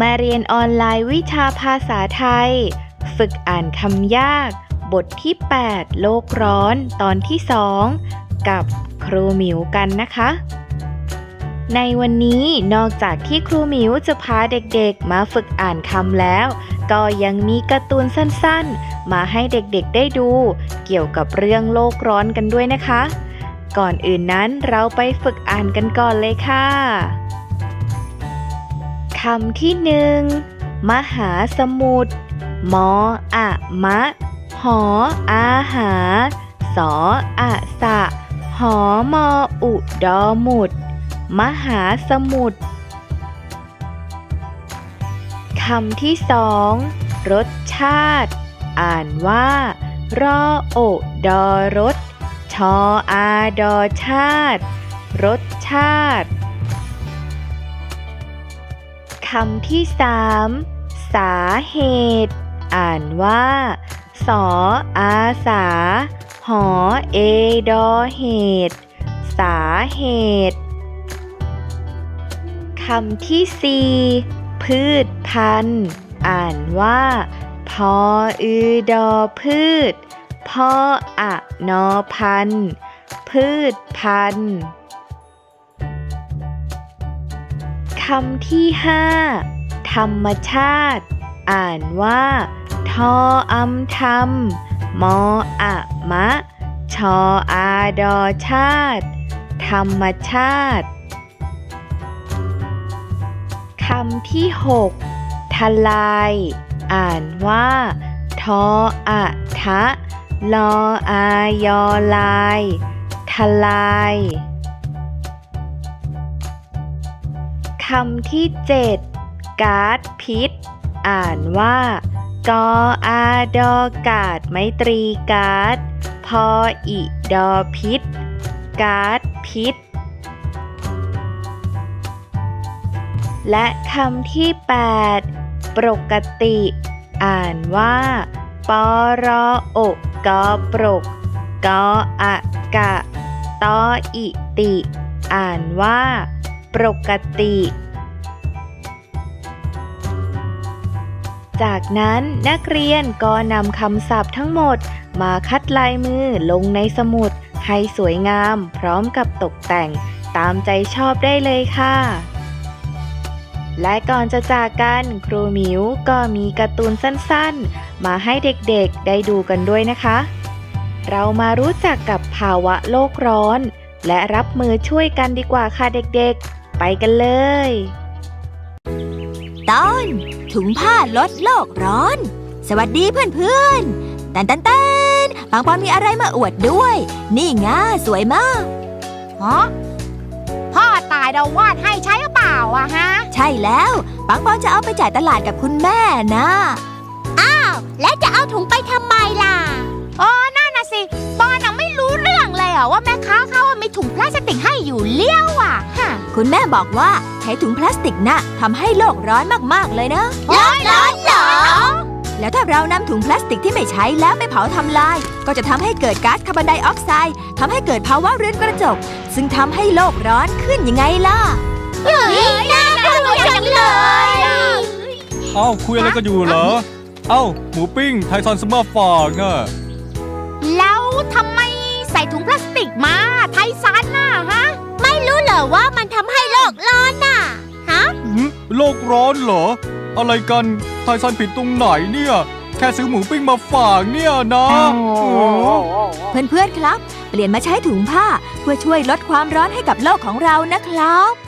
มาเรียนออนไลน์วิชาภาษาไทย ฝึกอ่านคำยาก บทที่ 8 โลกร้อนตอนที่ 2 กับครูหมิวกันนะคะ ในวันนี้นอกจากที่ครูหมิวจะพาเด็กๆ มาฝึกอ่านคำแล้ว ก็ยังมีการ์ตูนสั้นๆ มาให้เด็กๆได้ดู เกี่ยวกับเรื่องโลกร้อนกันด้วยนะคะ ก่อนอื่นนั้นเราไปฝึกอ่านกันก่อนเลยค่ะ คำที่หนึ่งมหาสมุทรมออะมะ หออาหา สออะสะ หอมออุดอหมุดมหาสมุทรคำที่สองรสชาติ อ่านว่า รอโอดอรสชออาดอชาติ รสชาติ คำที่สามสาเหตุ อ่านว่า สออาสา หอเอดอเหตุ สาเหตุคำที่สี่พืชพันธุ์อ่านว่า พออือดอพืชพออะนอพันธุ์พืชพันธุ์ คำที่ห้าธรรมชาติ อ่านว่า ทออำธรรม มออะมะ ชออาดอชาติ ธรรมชาติ คำที่หกทลาย อ่านว่า ทออะทะ ลออายอลาย ทลาย คำที่เจ็ดการ์ดพิษ อ่านว่ากออาดอกาดไมตรีการ์ดพออิดอพิษ การ์ดพิษ และคำที่ 8 ปกติ อ่านว่าปอรออกกอปรกกออะกะตออิติ อ่านว่า ปกติ จากนั้นนักเรียนก็นำคำศัพท์ทั้งหมดมาคัดลายมือลงในสมุด ให้สวยงามพร้อมกับตกแต่งตามใจชอบได้เลยค่ะ และก่อนจะจากกันครูหมิวก็มีการ์ตูนสั้นๆ มาให้เด็กๆได้ดูกันด้วยนะคะ เรามารู้จักกับภาวะโลกร้อน และรับมือช่วยกันดีกว่าค่ะเด็กๆ ไปกันเลย ตอนถุงผ้าลดโลกร้อน สวัสดีเพื่อนๆแตนแตนแตนปังปอนมีอะไรมาอวดด้วย นี่ไงสวยมากฮะพ่อตายเราวาดให้ใช้หรือเปล่าอะฮะ ใช่แล้วปังปอนจะเอาไปจ่ายตลาดกับคุณแม่นะแล้วจะเอาถุงไปทำไมล่ะอ๋อนั่นน่ะสิปอนน่ะไม่รู้เรื่องเลยอะว่าแม่ค้าเขาว่ามีถุงพลาสติกให้อยู่เลี้ยวอะฮะ คุณแม่บอกว่าใช้ถุงพลาสติกนะ่ะทำให้โลกร้อนมากๆเลยนะร้อนร้อนเหรอ แล้วถ้าเรานำถุงพลาสติกที่ไม่ใช้แล้วไปเผาทำลาย ก็จะทำให้เกิดก๊าซคาร์บอนไดออกไซด์ทำให้เกิดภาวะเรือนกระจก ซึ่งทำให้โลกร้อนขึ้นยังไงล่ะเฮ้ยน่ากลัวจังเลยเอ้าคุยอะไรกันอยู่เหรอ เอ้าหมูปิ้งไทซอนสมาฝากน่ะแล้วทำไมใส่ถุงพลาสติกมา โลกร้อนเหรอ อะไรกันไทซันผิดตรงไหนเนี่ย แค่ซื้อหมูปิ้งมาฝากเนี่ยนะโอ้เพื่อนๆครับ เปลี่ยนมาใช้ถุงผ้าเพื่อช่วยลดความร้อนให้กับโลกของเรานะครับ